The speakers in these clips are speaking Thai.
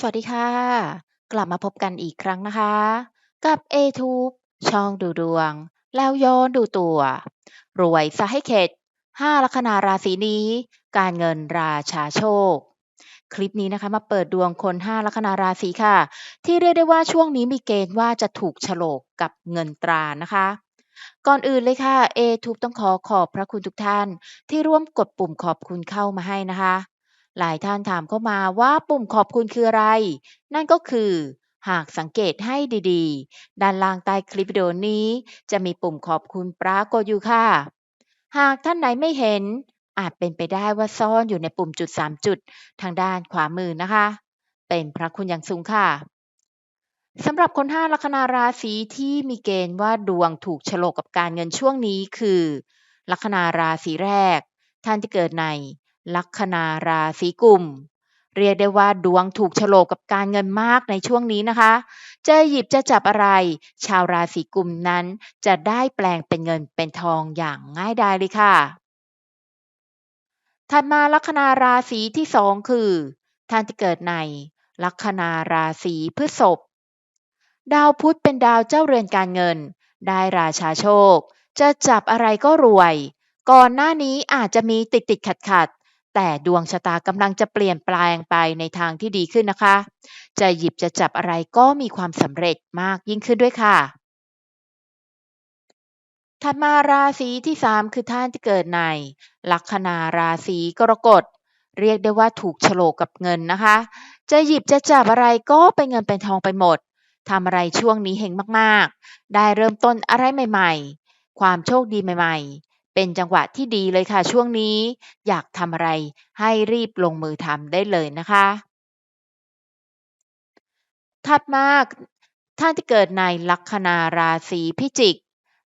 สวัสดีค่ะ กลับมาพบกันอีกครั้งนะคะ กับ A-Tube ช่องดูดวง แล้วย้อนดูตัว รวยซะให้เข็ด5ลัคนาราศีนี้ การเงินราชาโชค คลิปนี้นะคะมาเปิดดวงคน5ลัคนาราศีค่ะ ที่เรียกได้ว่าช่วงนี้มีเกณฑ์ว่าจะถูกฉลกกับเงินตรานะคะก่อนอื่นเลยค่ะ A-Tube ต้องขอขอบพระคุณทุกท่าน ที่ร่วมกดปุ่มขอบคุณเข้ามาให้นะคะ หลายท่านถามเข้ามาว่าปุ่มขอบคุณคืออะไร นั่นก็คือ หากสังเกตให้ดีๆ ด้านล่างใต้คลิปวิดีโอนี้ จะมีปุ่มขอบคุณปรากฏอยู่ค่ะ หากท่านไหนไม่เห็น อาจเป็นไปได้ว่าซ่อนอยู่ในปุ่มจุด 3 จุด ทางด้านขวามือนะคะ เป็นพระคุณอย่างสูงค่ะสำหรับคน5ลัคนาราศีที่มีเกณฑ์ว่าดวงถูกฉลกกับการเงินช่วงนี้คือ ลัคนาราศีแรก ท่านที่เกิดใน ลัคนาราศีกุม เรียกได้ว่าดวงถูกโฉลกกับการเงินมากในช่วงนี้นะคะ จะหยิบจะจับอะไร ชาวราศีกุมนั้นจะได้แปลงเป็นเงินเป็นทองอย่างง่ายดายเลยค่ะ ถัดมาลัคนาราศีที่2คือ ท่านที่เกิดในลัคนาราศีพฤษภดาวพุธเป็นดาวเจ้าเรือนการเงิน ได้ราชาโชค จะจับอะไรก็รวย ก่อนหน้านี้อาจจะมีติดติดขัดขัด แต่ดวงชะตากำลังจะเปลี่ยนแปลงไปในทางที่ดีขึ้นนะคะ จะหยิบจะจับอะไรก็มีความสำเร็จมากยิ่งขึ้นด้วยค่ะถัดมาราศีที่ 3 คือท่านที่เกิดใน ลัคนาราศีกรกฎ เรียกได้ว่าถูกโฉลกกับเงินนะคะ จะหยิบจะจับอะไรก็เป็นเงินเป็นทองไปหมดทำอะไรช่วงนี้เฮงมากๆ ได้เริ่มต้นอะไรใหม่ ๆ ความโชคดีใหม่ๆ เป็นจังหวะที่ดีเลยค่ะช่วงนี้ อยากทำอะไรให้รีบลงมือทำได้เลยนะคะ ถัดมาท่านที่เกิดในลัคนาราศีพิจิก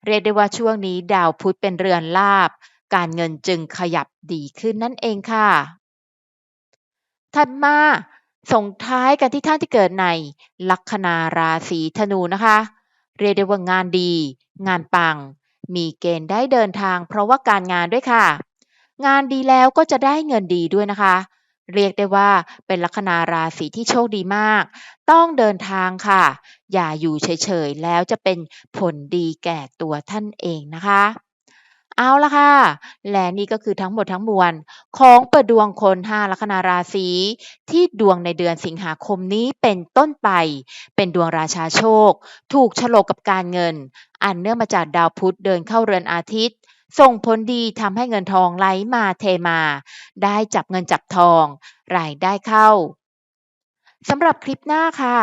เรียกได้ว่าช่วงนี้ดาวพุธเป็นเรือนลาบ การเงินจึงขยับดีขึ้นนั่นเองค่ะ ถัดมาส่งท้ายกันที่ท่านที่เกิดในลัคนาราศีธนูนะคะ เรียกได้ว่างานดี งานปัง มีเกณฑ์ได้เดินทางเพราะว่าการงานด้วยค่ะ งานดีแล้วก็จะได้เงินดีด้วยนะคะ เรียกได้ว่าเป็นลัคนาราศีที่โชคดีมาก ต้องเดินทางค่ะ อย่าอยู่เฉยๆแล้วจะเป็นผลดีแก่ตัวท่านเองนะคะ เอาละค่ะ และนี่ก็คือทั้งหมดทั้งมวล ของเปิดดวงคน5ลัคนาราศีที่ดวงในเดือนสิงหาคมนี้เป็นต้นไป เป็นดวงราชาโชค ถูกฉลกกับการเงิน อันเนื่องมาจากดาวพุธเดินเข้าเรือนอาทิตย์ ส่งผลดีทำให้เงินทองไหลมาเทมา ได้จับเงินจับทอง รายได้เข้าสำหรับคลิปหน้าค่ะ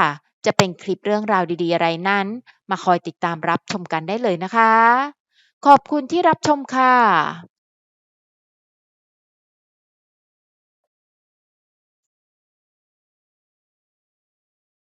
จะเป็นคลิปเรื่องราวดีๆ อะไรนั้น มาคอยติดตามรับชมกันได้เลยนะคะ ขอบคุณที่รับชมค่ะ